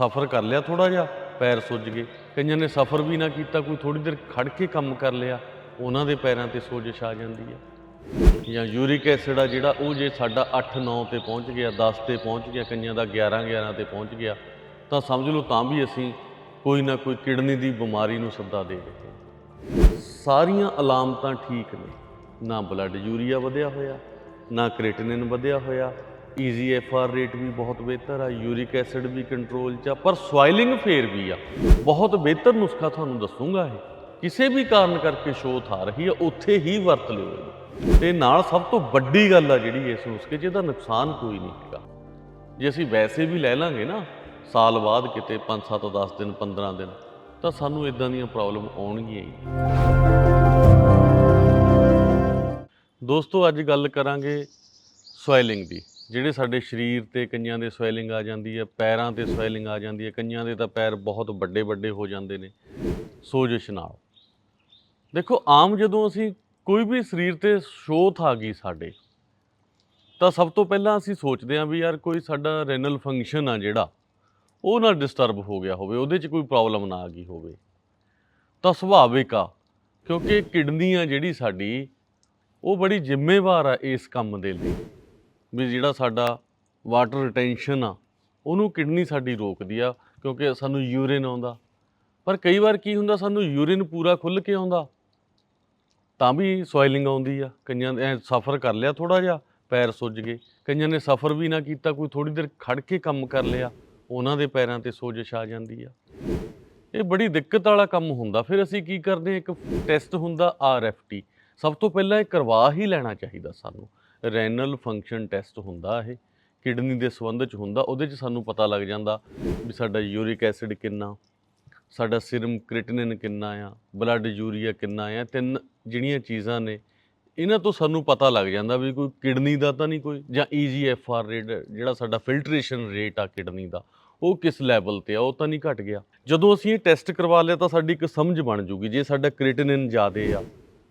ਸਫ਼ਰ ਕਰ ਲਿਆ ਥੋੜਾ ਜਿਹਾ, ਪੈਰ ਸੁੱਜ ਗਏ। ਕਈਆਂ ਨੇ ਸਫ਼ਰ ਵੀ ਨਾ ਕੀਤਾ, ਕੋਈ ਥੋੜੀ ਦੇਰ ਖੜ ਕੇ ਕੰਮ ਕਰ ਲਿਆ। ਉਹਨਾਂ ਦੇ ਪੈਰਾਂ ਤੇ ਸੋਜਸ਼ ਆ ਜਾਂਦੀ ਹੈ। ਜਾਂ ਯੂਰਿਕ ਐਸਿਡ ਆ ਜਿਹੜਾ, ਉਹ ਜੇ ਸਾਡਾ 8 9 ਤੇ ਪਹੁੰਚ ਗਿਆ 10 ਤੇ ਪਹੁੰਚ ਗਿਆ, ਕਈਆਂ ਦਾ 11 11 ਤੇ ਪਹੁੰਚ ਗਿਆ, ਤਾਂ ਸਮਝ ਲਓ ਤਾਂ ਵੀ ਅਸੀਂ ਕੋਈ ਨਾ ਕੋਈ ਕਿਡਨੀ ਦੀ ਬਿਮਾਰੀ ਨੂੰ ਸੱਦਾ ਦੇ ਦਿੱਤੇ। ਸਾਰੀਆਂ ਅਲਾਮਤਾਂ ਠੀਕ ਨੇ। ਨਾ ਬਲੱਡ ਯੂਰੀਆ ਵਧਿਆ ਹੋਇਆ, ਨਾ ਕ੍ਰੀਟਿਨਿਨ ਵਧਿਆ ਹੋਇਆ E G F R rate ਵੀ ਬਹੁਤ ਬਿਹਤਰ ਆ ਯੂਰਿਕ ਐਸਿਡ ਵੀ ਕੰਟਰੋਲ 'ਚ ਆ, ਪਰ ਸਵਾਇਲਿੰਗ ਫੇਰ ਵੀ ਆ। ਬਹੁਤ ਬਿਹਤਰ ਨੁਸਖਾ ਤੁਹਾਨੂੰ ਦੱਸੂਗਾ ਇਹ। ਕਿਸੇ ਵੀ ਕਾਰਨ ਕਰਕੇ ਸ਼ੋਥ ਆ ਰਹੀ ਆ, ਉੱਥੇ ਹੀ ਵਰਤ ਲਿਓ ਇਹਨੂੰ। ਤੇ ਨਾਲ ਸਭ ਤੋਂ ਵੱਡੀ ਗੱਲ ਆ ਜਿਹੜੀ ਇਸ ਨੁਸਖੇ 'ਚ, ਇਹਦਾ ਨੁਕਸਾਨ ਕੋਈ ਨਹੀਂ ਹੈਗਾ। ਜੇ ਅਸੀਂ ਵੈਸੇ ਵੀ ਲੈ ਲਾਂਗੇ ਨਾ, ਸਾਲ ਬਾਅਦ ਕਿਤੇ 5 7 10 ਦਿਨ 15 ਦਿਨ, ਤਾਂ ਸਾਨੂੰ ਇਦਾਂ ਦੀਆਂ ਪ੍ਰੋਬਲਮ ਆਉਣਗੀਆਂ ਹੀ। ਦੋਸਤੋ, ਅੱਜ ਗੱਲ ਕਰਾਂਗੇ ਸੋਇਲਿੰਗ ਦੀ। ਜਿਹੜੇ ਸਾਡੇ ਸਰੀਰ ਤੇ ਕਈਆਂ ਦੇ ਸਵੈਲਿੰਗ ਆ ਜਾਂਦੀ ਹੈ, ਪੈਰਾਂ ਤੇ ਸਵੈਲਿੰਗ ਆ ਜਾਂਦੀ ਹੈ, ਕਈਆਂ ਦੇ ਤਾਂ ਪੈਰ ਬਹੁਤ ਵੱਡੇ ਵੱਡੇ ਹੋ ਜਾਂਦੇ ਨੇ। ਸੋਜਸ਼ ਨਾਲ। ਦੇਖੋ, ਆਮ ਜਦੋਂ ਅਸੀਂ ਕੋਈ ਵੀ ਸਰੀਰ ਤੇ ਸ਼ੋਥ ਆ ਗਈ ਸਾਡੇ, ਤਾਂ ਸਭ ਤੋਂ ਪਹਿਲਾਂ ਅਸੀਂ ਸੋਚਦੇ ਹਾਂ ਵੀ ਯਾਰ ਕੋਈ ਸਾਡਾ ਰੈਨਲ ਫੰਕਸ਼ਨ ਆ ਜਿਹੜਾ, ਉਹ ਨਾ ਡਿਸਟਰਬ ਹੋ ਗਿਆ ਹੋਵੇ, ਉਹਦੇ 'ਚ ਕੋਈ ਪ੍ਰੋਬਲਮ ਨਾ ਆ ਗਈ ਹੋਵੇ। ਤਾਂ ਸੁਭਾਵਿਕ ਆ, ਕਿਉਂਕਿ ਕਿਡਨੀ ਆ ਜਿਹੜੀ ਸਾਡੀ, ਉਹ ਬੜੀ ਜ਼ਿੰਮੇਵਾਰ ਆ ਇਸ ਕੰਮ ਦੇ ਲਈ। ਵੀ ਜਿਹੜਾ ਸਾਡਾ ਵਾਟਰ ਰਿਟੈਂਸ਼ਨ ਆ, ਉਹਨੂੰ ਕਿਡਨੀ ਸਾਡੀ ਰੋਕਦੀ ਆ, ਕਿਉਂਕਿ ਸਾਨੂੰ ਯੂਰਿਨ ਆਉਂਦਾ। ਪਰ ਕਈ ਵਾਰ ਕੀ ਹੁੰਦਾ, ਸਾਨੂੰ ਯੂਰਿਨ ਪੂਰਾ ਖੁੱਲ ਕੇ ਆਉਂਦਾ। ਤਾਂ ਵੀ ਸੋਇਲਿੰਗ ਆਉਂਦੀ ਆ। ਕਈਆਂ ਨੇ ਸਫ਼ਰ ਕਰ ਲਿਆ ਥੋੜਾ ਜਿਹਾ, ਪੈਰ ਸੁੱਜ ਗਏ। ਕਈਆਂ ਨੇ ਸਫ਼ਰ ਵੀ ਨਾ ਕੀਤਾ, ਕੋਈ ਥੋੜੀ ਦੇਰ ਖੜ ਕੇ ਕੰਮ ਕਰ ਲਿਆ, ਉਹਨਾਂ ਦੇ ਪੈਰਾਂ ਤੇ ਸੋਜਸ਼ ਆ ਜਾਂਦੀ ਆ। ਇਹ ਬੜੀ ਦਿੱਕਤ ਵਾਲਾ ਕੰਮ ਹੁੰਦਾ। ਫਿਰ ਅਸੀਂ ਕੀ ਕਰਦੇ ਹਾਂ, ਇੱਕ ਟੈਸਟ ਹੁੰਦਾ ਆਰਐਫਟੀ ਸਭ ਤੋਂ ਪਹਿਲਾਂ ਇਹ ਕਰਵਾ ਹੀ ਲੈਣਾ ਚਾਹੀਦਾ ਸਾਨੂੰ। ਰੈਨਲ ਫੰਕਸ਼ਨ ਟੈਸਟ ਹੁੰਦਾ ਇਹ, ਕਿਡਨੀ ਦੇ ਸੰਬੰਧ ਚ ਹੁੰਦਾ, ਉਹਦੇ ਚ ਸਾਨੂੰ ਪਤਾ ਲੱਗ ਜਾਂਦਾ ਵੀ ਸਾਡਾ ਯੂਰਿਕ ਐਸਿਡ ਕਿੰਨਾ, ਸਾਡਾ ਸੀਰਮ ਕ੍ਰਿਟਿਨਿਨ ਕਿੰਨਾ ਆ, ਬਲੱਡ ਯੂਰੀਆ ਕਿੰਨਾ ਆ, ਤਿੰਨ ਜਿਹੜੀਆਂ ਚੀਜ਼ਾਂ ਨੇ, ਇਹਨਾਂ ਤੋਂ ਸਾਨੂੰ ਪਤਾ ਲੱਗ ਜਾਂਦਾ ਵੀ ਕੋਈ ਕਿਡਨੀ ਦਾ ਤਾਂ ਨਹੀਂ ਕੋਈ, ਜਾਂ E ਈਜੀਐਫਆਰ ਰੇਟ, ਜਿਹੜਾ ਸਾਡਾ ਫਿਲਟਰੇਸ਼ਨ ਰੇਟ ਆ ਕਿਡਨੀ ਦਾ, ਉਹ ਕਿਸ ਲੈਵਲ ਤੇ ਆ, ਉਹ ਤਾਂ ਨਹੀਂ ਘਟ ਗਿਆ। ਜਦੋਂ ਅਸੀਂ ਇਹ ਟੈਸਟ ਕਰਵਾ ਲਿਆ ਤਾਂ ਸਾਡੀ ਇੱਕ ਸਮਝ ਬਣ ਜੂਗੀ, ਜੇ ਸਾਡਾ ਕ੍ਰਿਟਿਨਿਨ ਜ਼ਿਆਦੇ ਆ,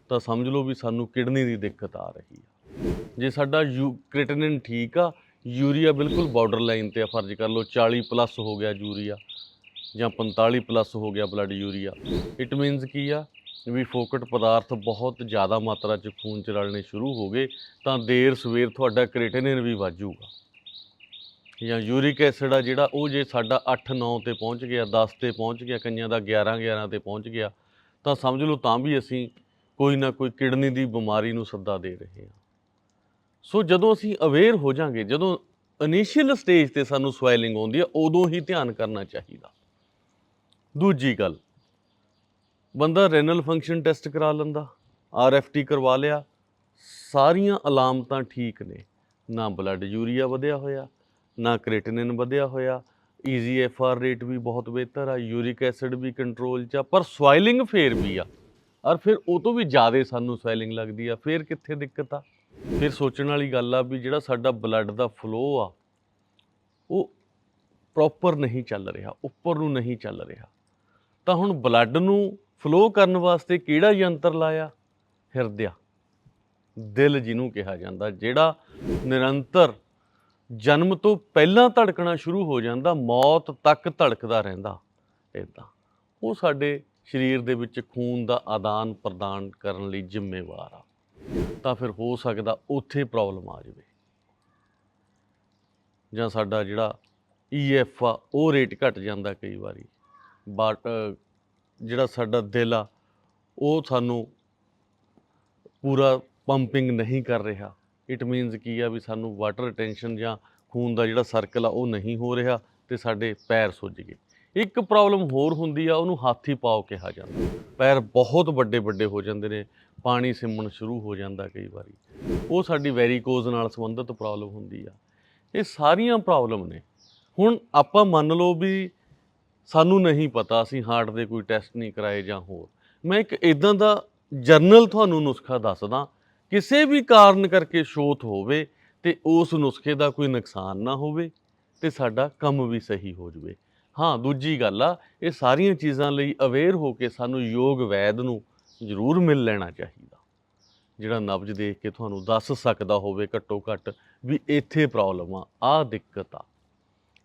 ਤਾਂ ਸਮਝ ਲਓ ਵੀ ਸਾਨੂੰ ਕਿਡਨੀ ਦੀ ਦਿੱਕਤ ਆ ਰਹੀ ਆ। ਜੇ ਸਾਡਾ ਯੂ, ਕ੍ਰਿਟਿਨਿਨ ਠੀਕ ਆ, ਯੂਰੀਆ ਬਿਲਕੁਲ ਬਾਰਡਰ ਲਾਈਨ ਤੇ ਆ, ਫਰਜ਼ ਕਰ ਲਓ 40 ਪਲੱਸ ਹੋ ਗਿਆ ਯੂਰੀਆ ਜਾਂ 45 ਪਲੱਸ ਹੋ ਗਿਆ ਬਲੱਡ ਯੂਰੀਆ। ਇਟ ਮੀਨਸ ਕੀ ਆ? ਵੀ ਫੋਕਟ ਪਦਾਰਥ ਬਹੁਤ ਜ਼ਿਆਦਾ ਮਾਤਰਾ 'ਚ ਖੂਨ 'ਚ ਰਲਣੇ ਸ਼ੁਰੂ ਹੋ ਗਏ, ਤਾਂ ਦੇਰ ਸਵੇਰ ਤੁਹਾਡਾ ਕ੍ਰਿਟਿਨਿਨ ਵੀ ਵੱਧ ਜਾਂ ਯੂਰਿਕ ਐਸਿਡ ਆ ਜਿਹੜਾ, ਉਹ ਜੇ ਸਾਡਾ 8 9 ਤੇ ਪਹੁੰਚ ਗਿਆ 10 ਤੇ ਪਹੁੰਚ ਗਿਆ, ਕਈਆਂ ਦਾ 11 11 ਤੇ ਪਹੁੰਚ ਗਿਆ, ਤਾਂ ਸਮਝ ਲਓ ਤਾਂ ਵੀ ਅਸੀਂ ਕੋਈ ਨਾ ਕੋਈ ਕਿਡਨੀ ਦੀ ਬਿਮਾਰੀ ਨੂੰ ਸੱਦਾ ਦੇ ਰਹੇ ਹਾਂ। ਸੋ ਜਦੋਂ ਅਸੀਂ ਅਵੇਅਰ ਹੋ ਜਾਾਂਗੇ, ਜਦੋਂ ਇਨੀਸ਼ੀਅਲ ਸਟੇਜ ਤੇ ਸਾਨੂੰ ਸਵੈਲਿੰਗ ਆਉਂਦੀ ਆ, ਉਦੋਂ ਹੀ ਧਿਆਨ ਕਰਨਾ ਚਾਹੀਦਾ। ਦੂਜੀ ਗੱਲ, ਬੰਦਾ ਰੈਨਲ ਫੰਕਸ਼ਨ ਟੈਸਟ ਕਰਾ ਲੈਂਦਾ ਆਰਐਫਟੀ ਕਰਵਾ ਲਿਆ, ਸਾਰੀਆਂ ਅਲਾਮਤਾਂ ਠੀਕ ਨੇ। ਨਾ ਬਲੱਡ ਯੂਰੀਆ ਵਧਿਆ ਹੋਇਆ, ਨਾ ਕ੍ਰੀਟਿਨਿਨ ਵਧਿਆ ਹੋਇਆ ਈਜ਼ੀਐਫਆਰ ਰੇਟ ਵੀ ਬਹੁਤ ਬਿਹਤਰ ਆ ਯੂਰਿਕ ਐਸਿਡ ਵੀ ਕੰਟਰੋਲ 'ਚ ਆ, ਪਰ ਸਵਾਇਲਿੰਗ ਫੇਰ ਵੀ ਆ। ਔਰ ਫਿਰ ਉਹ ਤੋਂ ਵੀ ਜ਼ਿਆਦਾ ਸਾਨੂੰ ਸਵੈਲਿੰਗ ਲੱਗਦੀ ਆ, ਫਿਰ ਕਿੱਥੇ ਦਿੱਕਤ ਆ? ਫਿਰ ਸੋਚਣ ਵਾਲੀ ਗੱਲ ਆ ਵੀ ਜਿਹੜਾ ਸਾਡਾ ਬਲੱਡ ਦਾ ਫਲੋ ਆ, ਉਹ ਪ੍ਰੋਪਰ ਨਹੀਂ ਚੱਲ ਰਿਹਾ, ਉੱਪਰ ਨੂੰ ਨਹੀਂ ਚੱਲ ਰਿਹਾ। ਤਾਂ ਹੁਣ ਬਲੱਡ ਨੂੰ ਫਲੋ ਕਰਨ ਵਾਸਤੇ ਕਿਹੜਾ ਯੰਤਰ ਲਾਇਆ? ਹਿਰਦਿਆ। ਦਿਲ ਜਿਹਨੂੰ ਕਿਹਾ ਜਾਂਦਾ, ਜਿਹੜਾ ਨਿਰੰਤਰ ਜਨਮ ਤੋਂ ਪਹਿਲਾਂ ਧੜਕਣਾ ਸ਼ੁਰੂ ਹੋ ਜਾਂਦਾ, ਮੌਤ ਤੱਕ ਧੜਕਦਾ ਰਹਿੰਦਾ ਇਦਾਂ ਉਹ ਸਾਡੇ ਸਰੀਰ ਦੇ ਵਿੱਚ ਖੂਨ ਦਾ ਆਦਾਨ ਪ੍ਰਦਾਨ ਕਰਨ ਲਈ ਜ਼ਿੰਮੇਵਾਰ ਆ। ਤਾਂ ਫਿਰ ਹੋ ਸਕਦਾ ਉੱਥੇ ਪ੍ਰੋਬਲਮ ਆ ਜਾਵੇ। ਜਾਂ ਸਾਡਾ ਜਿਹੜਾ ਈਐਫ ਆ, ਉਹ ਰੇਟ ਘਟ ਜਾਂਦਾ ਕਈ ਵਾਰੀ। ਬਟ ਜਿਹੜਾ ਸਾਡਾ ਦਿਲ ਆ, ਉਹ ਸਾਨੂੰ ਪੂਰਾ ਪੰਪਿੰਗ ਨਹੀਂ ਕਰ ਰਿਹਾ। ਇਟ ਮੀਨਸ ਕੀ ਆ ਵੀ ਸਾਨੂੰ ਵਾਟਰ ਰਿਟੈਂਸ਼ਨ ਜਾਂ ਖੂਨ ਦਾ ਜਿਹੜਾ ਸਰਕਲ ਆ, ਉਹ ਨਹੀਂ ਹੋ ਰਿਹਾ ਤੇ ਸਾਡੇ ਪੈਰ ਸੁੱਜ ਗਏ। ਇੱਕ ਪ੍ਰੋਬਲਮ ਹੋਰ ਹੁੰਦੀ ਆ, ਉਹਨੂੰ ਹਾਥੀ ਪਾਓ ਕਿਹਾ ਜਾਂਦਾ। ਪੈਰ ਬਹੁਤ ਵੱਡੇ ਵੱਡੇ ਹੋ ਜਾਂਦੇ ਨੇ, ਪਾਣੀ ਸਿਮਣ ਸ਼ੁਰੂ ਹੋ ਜਾਂਦਾ ਕਈ ਵਾਰੀ। ਉਹ ਸਾਡੀ ਵੈਰੀਕੋਜ਼ ਨਾਲ ਸੰਬੰਧਿਤ ਪ੍ਰੋਬਲਮ ਹੁੰਦੀ ਆ। ਇਹ ਸਾਰੀਆਂ ਪ੍ਰੋਬਲਮ ਨੇ। ਹੁਣ ਆਪਾਂ ਮੰਨ ਲਓ ਵੀ ਸਾਨੂੰ ਨਹੀਂ ਪਤਾ ਅਸੀਂ ਹਾਰਟ ਦੇ ਕੋਈ ਟੈਸਟ ਨਹੀਂ ਕਰਾਏ ਜਾਂ ਹੋਰ। ਮੈਂ ਇੱਕ ਇਦਾਂ ਦਾ ਜਰਨਲ ਤੁਹਾਨੂੰ ਨੁਸਖਾ ਦੱਸਦਾ, ਕਿਸੇ ਵੀ ਕਾਰਨ ਕਰਕੇ ਸ਼ੋਥ ਹੋਵੇ ਤੇ ਉਸ ਨੁਸਖੇ ਦਾ ਕੋਈ ਨੁਕਸਾਨ ਨਾ ਹੋਵੇ ਤੇ ਸਾਡਾ ਕੰਮ ਵੀ ਸਹੀ ਹੋ ਜਾਵੇ। ਹਾਂ, ਦੂਜੀ ਗੱਲ ਆ, ਇਹ ਸਾਰੀਆਂ ਚੀਜ਼ਾਂ ਲਈ ਅਵੇਅਰ ਹੋ ਕੇ ਸਾਨੂੰ ਯੋਗ ਵੈਦ ਨੂੰ ਜ਼ਰੂਰ ਮਿਲ ਲੈਣਾ ਚਾਹੀਦਾ। ਜਿਹੜਾ ਨਬਜ ਦੇਖ ਕੇ ਤੁਹਾਨੂੰ ਦੱਸ ਸਕਦਾ ਹੋਵੇ ਘੱਟੋ ਘੱਟ ਵੀ ਇੱਥੇ ਪ੍ਰੋਬਲਮ ਆ, ਆਹ ਦਿੱਕਤ ਆ।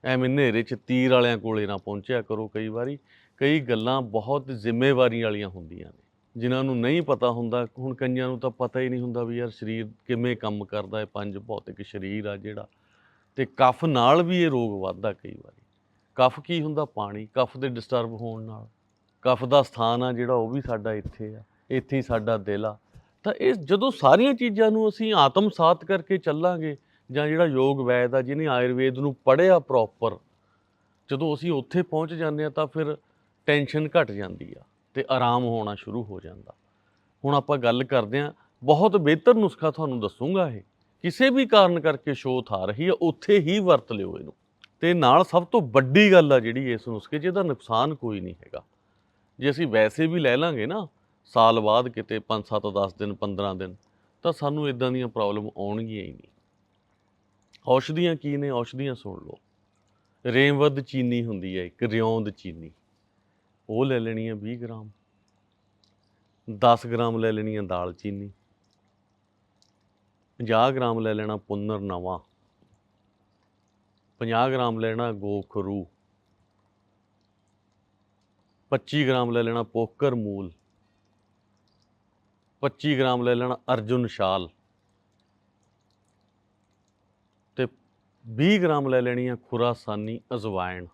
ਐਵੇਂ ਹਨੇਰੇ 'ਚ ਤੀਰ ਵਾਲਿਆਂ ਕੋਲੇ ਨਾ ਪਹੁੰਚਿਆ ਕਰੋ ਕਈ ਵਾਰੀ, ਕਈ ਗੱਲਾਂ ਬਹੁਤ ਜ਼ਿੰਮੇਵਾਰੀ ਵਾਲੀਆਂ ਹੁੰਦੀਆਂ ਨੇ, ਜਿਨ੍ਹਾਂ ਨੂੰ ਨਹੀਂ ਪਤਾ ਹੁੰਦਾ, ਹੁਣ ਕਈਆਂ ਨੂੰ ਤਾਂ ਪਤਾ ਹੀ ਨਹੀਂ ਹੁੰਦਾ ਵੀ ਯਾਰ ਸਰੀਰ ਕਿਵੇਂ ਕੰਮ ਕਰਦਾ ਹੈ, ਪੰਜ ਭੌਤਿਕ ਸਰੀਰ ਆ ਜਿਹੜਾ, ਤੇ ਕਫ ਨਾਲ ਵੀ ਇਹ ਰੋਗ ਵੱਧਦਾ ਕਈ ਵਾਰੀ। ਕਫ ਕੀ ਹੁੰਦਾ? ਪਾਣੀ। ਕਫ ਦੇ ਡਿਸਟਰਬ ਹੋਣ ਨਾਲ। ਕਫ ਦਾ ਸਥਾਨ ਆ ਜਿਹੜਾ, ਉਹ ਵੀ ਸਾਡਾ ਇੱਥੇ ਆ। ਇੱਥੇ ਹੀ ਸਾਡਾ ਦਿਲ ਆ। ਤਾਂ ਇਹ ਜਦੋਂ ਸਾਰੀਆਂ ਚੀਜ਼ਾਂ ਨੂੰ ਅਸੀਂ ਆਤਮਸਾਤ ਕਰਕੇ ਚੱਲਾਂਗੇ, ਜਾਂ ਜਿਹੜਾ ਯੋਗ ਵੈਦ ਆ, ਜਿਹਨੇ ਆਯੁਰਵੇਦ ਨੂੰ ਪੜ੍ਹਿਆ ਪ੍ਰੋਪਰ ਜਦੋਂ ਅਸੀਂ ਉੱਥੇ ਪਹੁੰਚ ਜਾਂਦੇ ਆ, ਤਾਂ ਫਿਰ ਟੈਨਸ਼ਨ ਘਟ ਜਾਂਦੀ ਆ ਤੇ ਆਰਾਮ ਹੋਣਾ ਸ਼ੁਰੂ ਹੋ ਜਾਂਦਾ। ਹੁਣ ਆਪਾਂ ਗੱਲ ਕਰਦੇ ਆ, ਬਹੁਤ ਬਿਹਤਰ ਨੁਸਖਾ ਤੁਹਾਨੂੰ ਦੱਸੂਗਾ ਇਹ। ਕਿਸੇ ਵੀ ਕਾਰਨ ਕਰਕੇ ਸ਼ੋਥ ਆ ਰਹੀ ਆ, ਉੱਥੇ ਹੀ ਵਰਤ ਲਿਓ ਇਹਨੂੰ। ਤੇ ਨਾਲ ਸਭ ਤੋਂ ਵੱਡੀ ਗੱਲ ਆ ਜਿਹੜੀ ਇਸ ਨੁਸਖੇ 'ਚ, ਇਹਦਾ ਨੁਕਸਾਨ ਕੋਈ ਨਹੀਂ ਹੈਗਾ। ਜੇ ਅਸੀਂ ਵੈਸੇ ਵੀ ਲੈ ਲਾਂਗੇ ਨਾ, ਸਾਲ ਬਾਅਦ ਕਿਤੇ 5 7 10 ਦਿਨ 15 ਦਿਨ, ਤਾਂ ਸਾਨੂੰ ਇਦਾਂ ਦੀਆਂ ਪ੍ਰੋਬਲਮ ਆਉਣਗੀਆਂ ਹੀ ਨਹੀਂ। ਔਸ਼ਧੀਆਂ ਕੀ ਨੇ? ਔਸ਼ਧੀਆਂ ਸੁਣ ਲਓ। ਰੇਮਵਦ ਚੀਨੀ ਹੁੰਦੀ ਹੈ, ਇੱਕ ਰਿਉਂਦ ਚੀਨੀ। ਉਹ ਲੈ ਲੈਣੀ ਹੈ 20 ਗ੍ਰਾਮ। 10 ਗ੍ਰਾਮ ਲੈ ਲੈਣੀ ਹੈ ਦਾਲ ਚੀਨੀ। 50 ਗ੍ਰਾਮ ਲੈ ਲੈਣਾ ਪੁੰਨਰ ਨਵਾਂ। 50 ਗ੍ਰਾਮ ਲੈਣਾ ਗੋਖਰੂ। 25 ਗ੍ਰਾਮ ਲੈ ਲੈਣਾ ਪੋਕਰ ਮੂਲ। 25 ਗ੍ਰਾਮ ਲੈ ਲੈਣਾ ਅਰਜੁਨ ਸ਼ਾਲ ਤੇ 20 ਗ੍ਰਾਮ ਲੈ ਲੈਣੀ ਆ ਖੁਰਾਸਾਨੀ ਅਜਵਾਇਣ।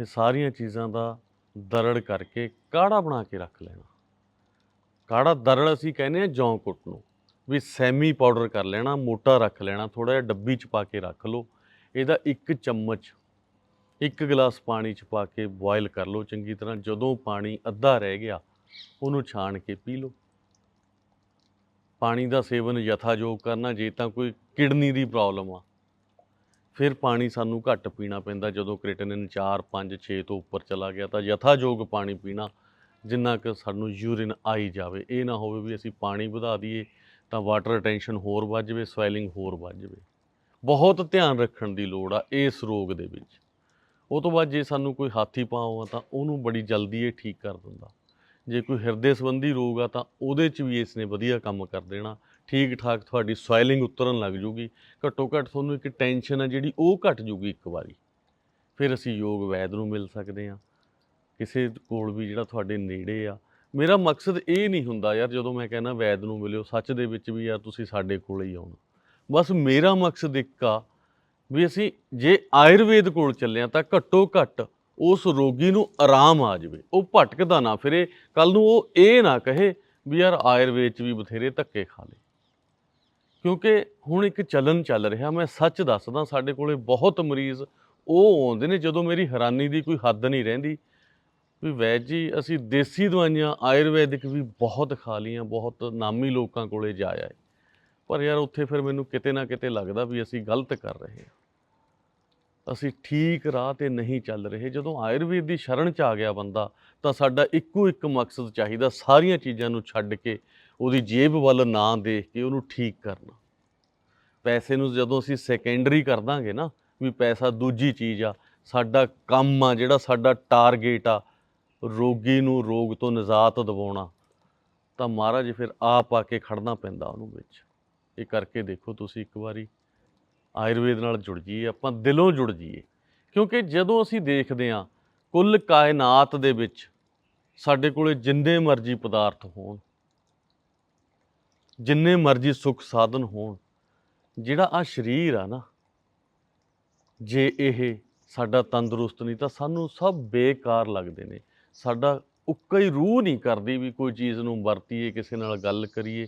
ਇਹ ਸਾਰੀਆਂ ਚੀਜ਼ਾਂ ਦਾ ਦਰੜ ਕਰਕੇ ਕਾੜਾ ਬਣਾ ਕੇ ਰੱਖ ਲੈਣਾ। ਕਾੜਾ ਦਰੜ ਅਸੀਂ ਕਹਿੰਦੇ ਆ ਜੌਂ ਕੁੱਟ ਨੂੰ ਵੀ ਸੈਮੀ ਪਾਊਡਰ ਕਰ ਲੈਣਾ, ਮੋਟਾ ਰੱਖ ਲੈਣਾ ਥੋੜਾ ਜਿਹਾ ਡੱਬੀ ਚ ਪਾ ਕੇ ਰੱਖ ਲਓ। ਇਹਦਾ ਇੱਕ ਚਮਚ, ਇੱਕ ਗਲਾਸ ਪਾਣੀ ਚ ਪਾ ਕੇ ਬੋਇਲ ਕਰ ਲਓ ਚੰਗੀ ਤਰ੍ਹਾਂ। ਜਦੋਂ ਪਾਣੀ ਅੱਧਾ ਰਹਿ ਗਿਆ, ਉਹਨੂੰ ਛਾਣ ਕੇ ਪੀ ਲਓ। ਪਾਣੀ ਦਾ ਸੇਵਨ ਯਥਾਯੋਗ ਕਰਨਾ, ਜੇ ਤਾਂ ਕੋਈ ਕਿਡਨੀ ਦੀ ਪ੍ਰੋਬਲਮ ਆ। ਫਿਰ ਪਾਣੀ ਸਾਨੂੰ ਘੱਟ ਪੀਣਾ ਪੈਂਦਾ। ਜਦੋਂ ਕ੍ਰੀਟਿਨਿਨ 4 5 6 ਤੋਂ ਉੱਪਰ ਚਲਾ ਗਿਆ ਤਾਂ ਯਥਾਯੋਗ ਪਾਣੀ ਪੀਣਾ, ਜਿੰਨਾ ਕਿ ਸਾਨੂੰ ਯੂਰਿਨ ਆਈ ਜਾਵੇ। ਇਹ ਨਾ ਹੋਵੇ ਵੀ ਅਸੀਂ ਪਾਣੀ ਵਧਾ ਦਈਏ ਤਾਂ ਵਾਟਰ ਰਿਟੈਂਸ਼ਨ ਹੋਰ ਵੱਧ ਜਾਵੇ, ਸਵੈਲਿੰਗ ਹੋਰ ਵੱਧ ਜਾਵੇ। ਬਹੁਤ ਧਿਆਨ ਰੱਖਣ ਦੀ ਲੋੜ ਆ ਇਸ ਰੋਗ ਦੇ ਵਿੱਚ। ਉਹ ਤੋਂ ਬਾਅਦ ਜੇ ਸਾਨੂੰ ਕੋਈ ਹਾਥੀ ਪਾਉ ਆ ਤਾਂ ਉਹਨੂੰ ਬੜੀ ਜਲਦੀ ਇਹ ਠੀਕ ਕਰ ਦਿੰਦਾ। ਜੇ ਕੋਈ ਹਿਰਦੇ ਸੰਬੰਧੀ ਰੋਗ ਆ ਤਾਂ ਉਹਦੇ 'ਚ ਵੀ ਇਸ ਨੇ ਵਧੀਆ ਕੰਮ ਕਰ ਦੇਣਾ। ਠੀਕ ਠਾਕ ਤੁਹਾਡੀ ਸਵੈਲਿੰਗ ਉਤਰਨ ਲੱਗ ਜੂਗੀ। ਘੱਟੋ ਘੱਟ ਤੁਹਾਨੂੰ ਇੱਕ ਟੈਨਸ਼ਨ ਆ ਜਿਹੜੀ ਉਹ ਘਟ ਜੂਗੀ ਇੱਕ ਵਾਰੀ। ਫਿਰ ਅਸੀਂ ਯੋਗ ਵੈਦ ਨੂੰ ਮਿਲ ਸਕਦੇ ਆ। ਕਿਸੇ ਕੋਲ ਵੀ ਜਿਹੜਾ ਤੁਹਾਡੇ ਨੇੜੇ ਆ ਮੇਰਾ ਮਕਸਦ ਇਹ ਨਹੀਂ ਹੁੰਦਾ ਯਾਰ ਜਦੋਂ ਮੈਂ ਕਹਿੰਦਾ ਵੈਦ ਨੂੰ ਮਿਲਿਓ, ਸੱਚ ਦੇ ਵਿੱਚ ਵੀ ਯਾਰ ਤੁਸੀਂ ਸਾਡੇ ਕੋਲ ਹੀ ਆਉਣਾ। ਬਸ ਮੇਰਾ ਮਕਸਦ ਇੱਕ ਆ ਵੀ ਅਸੀਂ ਜੇ ਆਯੁਰਵੇਦ ਕੋਲ ਚੱਲਿਆ ਤਾਂ ਘੱਟੋ ਘੱਟ ਉਸ ਰੋਗੀ ਨੂੰ ਆਰਾਮ ਆ ਜਾਵੇ। ਉਹ ਭਟਕਦਾ ਨਾ ਫਿਰੇ ਕੱਲ ਨੂੰ ਉਹ ਇਹ ਨਾ ਕਹੇ ਵੀ ਯਾਰ ਆਯੁਰਵੇਦ ਚ ਵੀ ਬਥੇਰੇ ਧੱਕੇ ਖਾ ਲਏ। ਕਿਉਂਕਿ ਹੁਣ ਇੱਕ ਚਲਨ ਚੱਲ ਰਿਹਾ, ਮੈਂ ਸੱਚ ਦੱਸਦਾ, ਸਾਡੇ ਕੋਲੇ ਬਹੁਤ ਮਰੀਜ਼ ਉਹ ਆਉਂਦੇ ਨੇ ਜਦੋਂ ਮੇਰੀ ਹੈਰਾਨੀ ਦੀ ਕੋਈ ਹੱਦ ਨਹੀਂ ਰਹਿੰਦੀ। ਵੀ ਵੈਦ ਜੀ, ਅਸੀਂ ਦੇਸੀ ਦਵਾਈਆਂ, ਆਯੁਰਵੈਦਿਕ ਵੀ ਬਹੁਤ ਖਾ ਲਈਆਂ, ਬਹੁਤ ਨਾਮੀ ਲੋਕਾਂ ਕੋਲੇ ਜਾਇਆ ਪਰ ਯਾਰ ਉੱਥੇ ਫਿਰ ਮੈਨੂੰ ਕਿਤੇ ਨਾ ਕਿਤੇ ਲੱਗਦਾ ਵੀ ਅਸੀਂ ਗਲਤ ਕਰ ਰਹੇ ਹਾਂ। ਅਸੀਂ ਠੀਕ ਰਾਹ ਤੇ ਨਹੀਂ ਚੱਲ ਰਹੇ। ਜਦੋਂ ਆਯੁਰਵੇਦ ਦੀ ਸ਼ਰਨ ਚ ਆ ਗਿਆ ਬੰਦਾ, ਤਾਂ ਸਾਡਾ ਇੱਕੋ ਇੱਕ ਮਕਸਦ ਚਾਹੀਦਾ, ਸਾਰੀਆਂ ਚੀਜ਼ਾਂ ਨੂੰ ਛੱਡ ਕੇ ਉਹਦੀ ਜੇਬ ਵੱਲ ਨਾ ਦੇਖ ਕੇ ਉਹਨੂੰ ਠੀਕ ਕਰਨਾ। ਪੈਸੇ ਨੂੰ ਜਦੋਂ ਅਸੀਂ ਸੈਕੰਡਰੀ ਕਰ ਦਾਂਗੇ ਨਾ, ਵੀ ਪੈਸਾ ਦੂਜੀ ਚੀਜ਼ ਆ, ਸਾਡਾ ਕੰਮ ਆ ਜਿਹੜਾ ਸਾਡਾ ਟਾਰਗੇਟ ਆ ਰੋਗੀ ਨੂੰ ਰੋਗ ਤੋਂ ਨਿਜਾਤ ਦਿਵਾਉਣਾ, ਤਾਂ ਮਹਾਰਾਜ ਫਿਰ ਆਪ ਆ ਕੇ ਖੜਨਾ ਪੈਂਦਾ ਉਹਨੂੰ ਵਿੱਚ। ਇਹ ਕਰਕੇ ਦੇਖੋ ਤੁਸੀਂ ਇੱਕ ਵਾਰੀ ਆਯੁਰਵੇਦ ਨਾਲ ਜੁੜ ਜਾਈਏ, ਆਪਾਂ ਦਿਲੋਂ ਜੁੜ ਜਾਈਏ। ਕਿਉਂਕਿ ਜਦੋਂ ਅਸੀਂ ਦੇਖਦੇ ਹਾਂ, ਕੁੱਲ ਕਾਇਨਾਤ ਦੇ ਵਿੱਚ ਸਾਡੇ ਕੋਲੇ ਜਿੰਨੇ ਮਰਜ਼ੀ ਪਦਾਰਥ ਹੋਣ, ਜਿੰਨੇ ਮਰਜ਼ੀ ਸੁੱਖ ਸਾਧਨ ਹੋਣ, ਜਿਹੜਾ ਆ ਸਰੀਰ ਆ ਨਾ, ਜੇ ਇਹ ਸਾਡਾ ਤੰਦਰੁਸਤ ਨਹੀਂ ਤਾਂ ਸਾਨੂੰ ਸਭ ਬੇਕਾਰ ਲੱਗਦੇ ਨੇ। ਸਾਡਾ ਉੱਕਾ ਹੀ ਰੂਹ ਨਹੀਂ ਕਰਦੀ ਵੀ ਕੋਈ ਚੀਜ਼ ਨੂੰ ਵਰਤੀਏ, ਕਿਸੇ ਨਾਲ ਗੱਲ ਕਰੀਏ,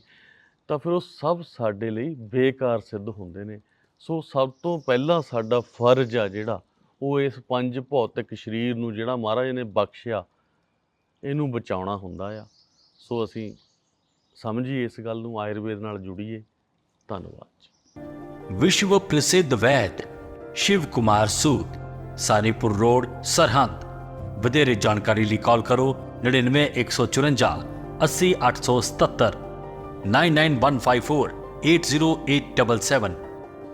ਤਾਂ ਫਿਰ ਉਹ ਸਭ ਸਾਡੇ ਲਈ ਬੇਕਾਰ ਸਿੱਧ ਹੁੰਦੇ ਨੇ। ਸੋ ਸਭ ਤੋਂ ਪਹਿਲਾਂ ਸਾਡਾ ਫਰਜ਼ ਆ ਜਿਹੜਾ, ਉਹ ਇਸ ਪੰਜ ਭੌਤਿਕ ਸਰੀਰ ਨੂੰ ਜਿਹੜਾ ਮਹਾਰਾਜ ਨੇ ਬਖਸ਼ਿਆ, ਇਹਨੂੰ ਬਚਾਉਣਾ ਹੁੰਦਾ ਆ। ਸੋ ਅਸੀਂ ਸਮਝੀਏ ਇਸ ਗੱਲ ਨੂੰ, ਆਯੁਰਵੇਦ ਨਾਲ ਜੁੜੀਏ। ਧੰਨਵਾਦ ਜੀ। ਵਿਸ਼ਵ ਪ੍ਰਸਿੱਧ ਵੈਦ ਸ਼ਿਵ ਕੁਮਾਰ ਸੂਦ, ਸਾਨੀਪੁਰ ਰੋਡ, ਸਰਹੰਦ। ਵਧੇਰੇ ਜਾਣਕਾਰੀ ਲਈ ਕਾਲ ਕਰੋ 99 154 80 877 99154 80877